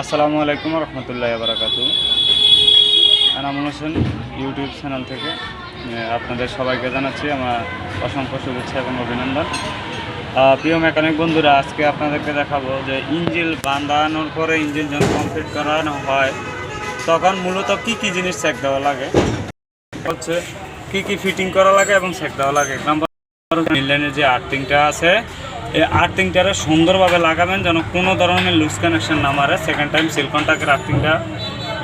আসসালামু আলাইকুম রহমতুল্লাহ বারাকাতু আনামুল হোসেন ইউটিউব চ্যানেল থেকে আপনাদের সবাইকে জানাচ্ছি আমার অসংখ্য শুভেচ্ছা এবং অভিনন্দন। প্রিয় মেকানিক বন্ধুরা, আজকে আপনাদেরকে দেখাবো যে ইঞ্জিন বাঁধানোর পরে ইঞ্জিন যখন কমপ্লিট করানো হয়, তখন মূলত কি কি জিনিস চেক দেওয়া লাগে? হচ্ছে কি কি ফিটিং করা লাগে এবং চেক দেওয়া লাগে। নম্বর যে আর্থিংটা আছে আর্থিংটারে সুন্দরভাবে লাগাবেন যেন কোনো ধরনের লুজ কানেকশন না মারে। সেকেন্ড টাইম সেল কন্ট্যাক্টের আর্থিংটা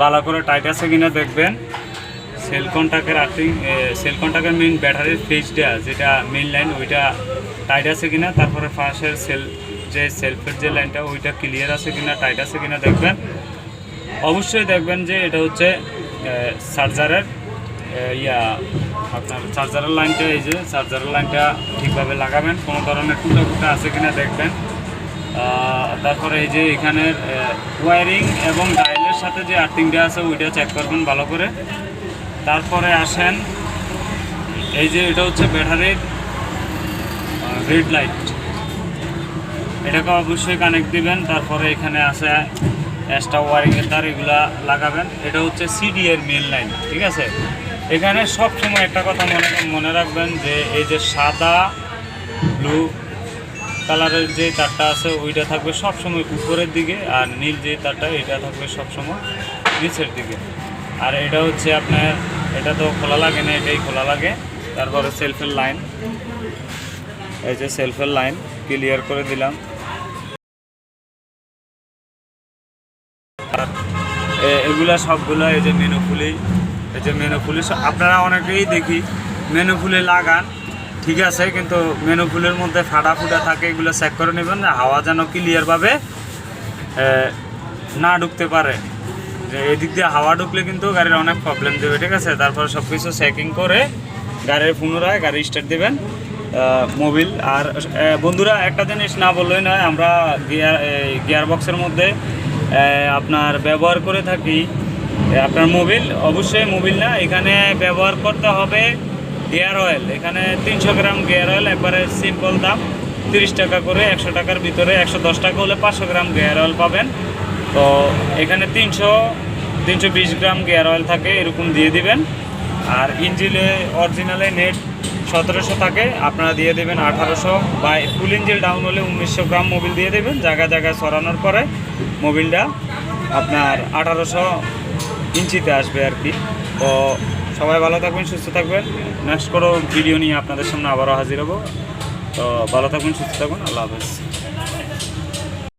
ভালো করে টাইট আছে কিনা দেখবেন। সেল কন্ট্যাক্টের আর্থিং সেল কন্ট্যাক্টের মেইন ব্যাটারির ফেজটা যেটা মেইন লাইন ওইটা টাইট আছে কিনা, তারপরে ফার্স্টের সেল যে সেলফের যে লাইনটা ওইটা ক্লিয়ার আছে কিনা টাইট আছে কিনা দেখবেন। অবশ্যই দেখবেন যে এটা হচ্ছে চার্জারের ইয়া আপনার চার্জারের লাইনটা এই যে চার্জারের লাইনটা ঠিকভাবে লাগাবেন। কোনো ধরনের টুটা ফুটা আছে কিনা দেখবেন। তারপরে এই যে এখানের ওয়ারিং এবং ডায়ালের সাথে যে আর্থিংটা আছে, ওইটা চেক করবেন ভালো করে। তারপরে আসেন, এই যে এটা হচ্ছে ব্যাটারির রেড লাইট এটাকে অবশ্যই কানেক্ট দিবেন। তারপরে এখানে আছে এক্সট্রা ওয়ারিংয়ের তার, এগুলা লাগাবেন। এটা হচ্ছে সিডি এর মেন লাইন ঠিক আছে? এখানে সব সময় একটা কথা মনে মনে রাখবেন যে এই যে সাদা, ব্লু কালারের যে তারটা আছে, ওইটা থাকবে সব সময় উপরের দিকে আর নীল যে তারটা, এটা থাকবে সব সময় নিচের দিকে। আর এটা হচ্ছে আপনার, এটা তো খোলা লাগে না, এটাই খোলা লাগে। তারপরে সেলফের লাইন। এই যে সেলফের লাইন, ক্লিয়ার করে দিলাম। এগুলা সবগুলো এই যে মেনু এই যে মেনু ফুলি আপনারা অনেকেই দেখি, মেনু ফুলি লাগান, ঠিক আছে, কিন্তু মেনু ফুলের মধ্যে ফাটা ফুটা থাকে, এগুলো চেক করে নেবেন হাওয়া যেন ক্লিয়ারভাবে না ঢুকতে পারে। এদিক দিয়ে হাওয়া ঢুকলে কিন্তু গাড়ির অনেক প্রবলেম দেবে, ঠিক আছে? তারপর সব কিছু চেকিং করে গাড়ির পুনরায় গাড়ি স্টার্ট দেবেন মোবিল আর বন্ধুরা, একটা জিনিস না বললেই নয়, আমরা গিয়ার গিয়ার বক্সের মধ্যে আপনার ব্যবহার করে থাকি আপনার মোবিল? অবশ্যই মোবিল না। এখানে ব্যবহার করতে হবে গিয়ার অয়েল। এখানে তিনশো গ্রাম গিয়ার অয়েল, একবারে সিম্পল দাম। তিরিশ টাকা করে একশো টাকার ভিতরে একশো দশ টাকা হলে পাঁচশো গ্রাম গিয়ার অয়েল পাবেন। তো এখানে তিনশো তিনশো বিশ গ্রাম গিয়ার অয়েল থাকে, এরকম দিয়ে দিবেন। আর ইঞ্জিলে অরিজিনালে নেট সতেরোশো থাকে, আপনারা দিয়ে দেবেন আঠারোশো। বা ফুল ইঞ্জিল ডাউন হলে উনিশশো গ্রাম মোবিল দিয়ে দেবেন জায়গায় জায়গায় সরানোর পরে মোবিলটা আপনার আঠারোশো ইঞ্চিতে আসবে আর কি। তো সবাই ভালো থাকবেন, সুস্থ থাকবেন। নেক্সট কোনো ভিডিও নিয়ে আপনাদের সামনে আবারও হাজির হব। তো ভালো থাকবেন, সুস্থ থাকবেন। আল্লাহ হাফেজ।